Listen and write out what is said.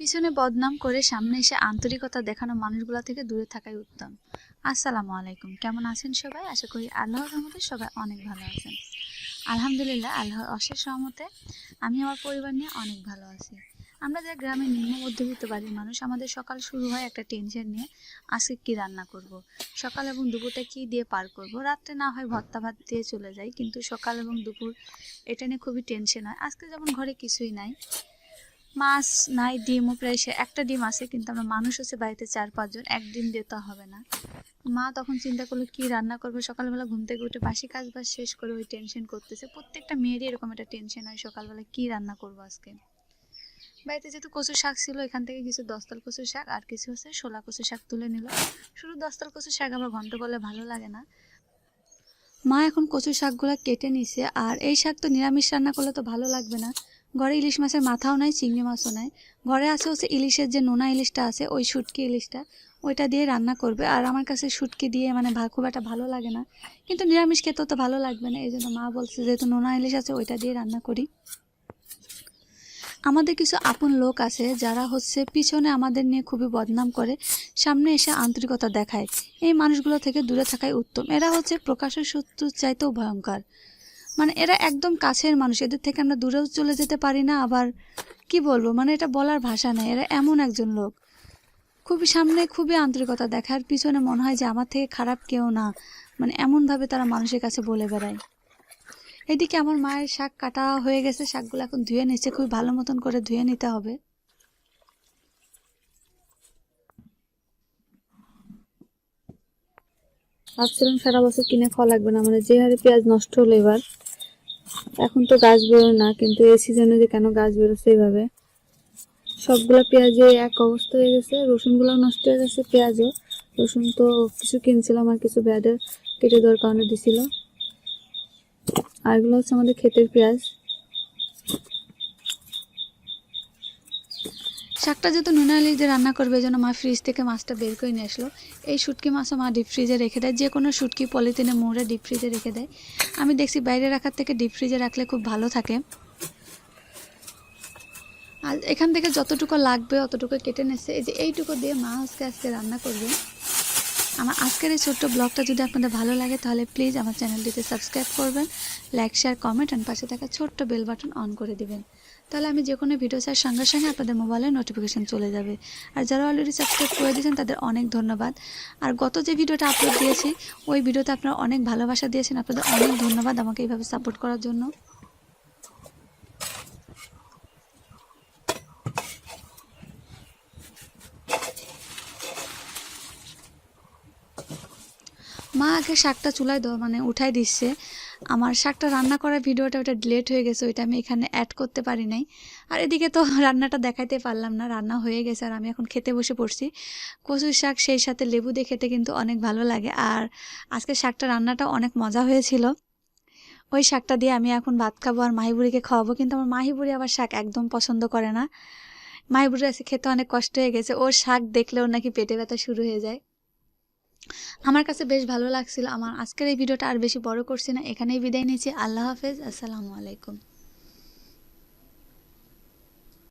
পিছনে বদনাম করে সামনে এসে আন্তরিকতা দেখানো মানুষগুলো থেকে দূরে থাকাই উত্তম। আসসালামু আলাইকুম। কেমন আছেন সবাই? আশা করি আল্লাহর রহমতে সবাই অনেক ভালো আছেন। আলহামদুলিল্লাহ, আল্লাহর অশেষ রহমতে আমি আমার পরিবার নিয়ে অনেক ভালো আছি। আমরা যারা গ্রামে নিম্ন মধ্যবিত্ত বাড়ির মানুষ, আমাদের সকাল শুরু হয় একটা টেনশন নিয়ে, আজকে কি রান্না করব। সকাল এবং দুপুরটা কি দিয়ে পার করব। রাত্রে না হয় ভত্তা ভাত দিয়ে চলে যাই, কিন্তু সকাল এবং দুপুর এটা নিয়ে খুবই টেনশন হয়। আজকে যেমন ঘরে কিছুই নাই মাছ নাই ডিমও প্রায় সে একটা ডিম আছে, কিন্তু আমরা মানুষ হচ্ছে বাড়িতে চার, পাঁচজন এক ডিম দিয়ে তো হবে না। মা তখন চিন্তা করল, কি রান্না করবে? সকালবেলা ঘুম থেকে উঠে বাসি কাজ বাজ শেষ করে ওই টেনশন করতেছে। প্রত্যেকটা মেয়েরই এরকম একটা টেনশন হয় সকালবেলা, কি রান্না করব আজকে? বাড়িতে যেহেতু কচু শাক ছিল, এখান থেকে কিছু দশতাল কচু শাক আর কিছু হচ্ছে শোলা কচু শাক তুলে নিল। শুধু দশতাল কচু শাক আবার ঘন্ট করলে ভালো লাগে না। মা এখন কচু শাকগুলো কেটে নিছে, আর এই শাক তো নিরামিষ রান্না করলে তো ভালো লাগবে না। ঘরে ইলিশ মাছের মাথাও নাই, চিংড়ি মাছও নাই। ঘরে আছে হচ্ছে ইলিশের যে নোনা ইলিশটা আছে, ওই শুটকি ইলিশটা, ওইটা দিয়ে রান্না করবে। আর আমার কাছে শুটকি দিয়ে মানে খুব একটা ভালো লাগে না। কিন্তু নিরামিষ খেতেও তো ভালো লাগবে না, এই জন্য মা বলছে যেহেতু নোনা ইলিশ আছে, ওইটা দিয়ে রান্না করি। আমাদের কিছু আপন লোক আছে, যারা হচ্ছে পিছনে আমাদের নিয়ে খুবই বদনাম করে, সামনে এসে আন্তরিকতা দেখায়। এই মানুষগুলো থেকে দূরে থাকাই উত্তম। এরা হচ্ছে প্রকাশের শত্রুর চাইতেও ভয়ঙ্কর। মানে এরা একদম কাছের মানুষ, এদের থেকে আমরা দূরেও চলে যেতে পারি না, আবার কি বলব? মানে এটা বলার ভাষা নেই, এরা এমন একজন লোক। খুবই সামনে খুবই আন্তরিকতা দেখার পিছনে মনে হয় যে আমার থেকে খারাপ কেউ না। মানে এমনভাবে তারা মানুষের কাছে বলে বেড়ায়। এদিকে আমার মায়ের শাক কাটা হয়ে গেছে, শাকগুলো এখন ধুয়ে নিচ্ছে, খুবই ভালো মতন করে ধুয়ে নিতে হবে। ভাবছিলাম সারা বছর কিনে খাওয়া লাগবে না মানে যে হারে পেঁয়াজ নষ্ট হলো এবার। এখন তো গাছ বেরো না, কিন্তু এই সিজনে যে কেন গাছ বেরোচ্ছে এইভাবে? সবগুলো পেঁয়াজে এক অবস্থা হয়ে গেছে রসুনগুলো নষ্ট হয়ে গেছে, পেঁয়াজও। রসুন তো কিছু কিনছিলাম আর কিছু ব্যাডের কেটে দেওয়ার কারণে দিছিল। আর এগুলো হচ্ছে আমাদের ক্ষেতের পেঁয়াজ। শাকটা যেহেতু নুনা যে রান্না করবে, এই জন্য মা ফ্রিজ থেকে মাছটা বের করে নিয়ে আসলো। এই শুটকি মাছও মা ডিপ ফ্রিজে রেখে দেয় যে কোনো শুটকি পলিথিনে মুড়ে ডিপ ফ্রিজে রেখে দেয়। আমি দেখছি বাইরে রাখার থেকে ডিপ ফ্রিজে রাখলে খুব ভালো থাকে। আর এখান থেকে যতটুকু লাগবে, অতটুকু কেটে নেছে এই যে এইটুকু দিয়ে মা আজকে আজকে রান্না করবে। আমার আজকের এই ছোট্ট ব্লগটা যদি আপনাদের ভালো লাগে, তাহলে প্লিজ আমার চ্যানেলটিতে সাবস্ক্রাইব করবেন লাইক শেয়ার কমেন্ট অ্যান্ড পাশে থাকা ছোট্ট বেল বাটন অন করে দিবেন। তাহলে আমি যে কোনো ভিডিও ছাড়ার সঙ্গে সঙ্গে আপনাদের মোবাইলে নোটিফিকেশন চলে যাবে। আর যারা অলরেডি সাবস্ক্রাইব করে দিয়েছেন, তাদের অনেক ধন্যবাদ। আর গত যে ভিডিওটা আপলোড দিয়েছি, ওই ভিডিওতে আপনারা অনেক ভালোবাসা দিয়েছেন। আপনাদের অনেক ধন্যবাদ আমাকে এইভাবে সাপোর্ট করার জন্য। মা আগে শাকটা চুলায় মানে উঠাই দিচ্ছে। আমার শাকটা রান্না করার ভিডিওটা ওটা ডিলেট হয়ে গেছে, ওইটা আমি এখানে অ্যাড করতে পারি নাই। আর এদিকে তো রান্নাটা দেখাইতে পারলাম না, রান্না হয়ে গেছে আর আমি এখন খেতে বসে পড়ছি। কচুর শাক, সেই সাথে লেবু দিয়ে খেতে কিন্তু অনেক ভালো লাগে। আর আজকে শাকটা রান্নাটা অনেক মজা হয়েছিল। ওই শাকটা দিয়ে আমি এখন ভাত খাব আর মাহিবুড়িকে খাওয়াবো। কিন্তু আমার মাহিবুড়ি আবার শাক একদম পছন্দ করে না। মাহিবুড়ি আছে খেতে অনেক কষ্ট হয়ে গেছে। ওর শাক দেখলেও নাকি পেটে ব্যথা শুরু হয়ে যায়। আমার কাছে বেশ ভালো লাগছিল। আমার আজকের এই ভিডিওটা আর বেশি বড় করছি না। এখানেই বিদায় নিচ্ছি। আল্লাহ হাফেজ। আসসালামু আলাইকুম।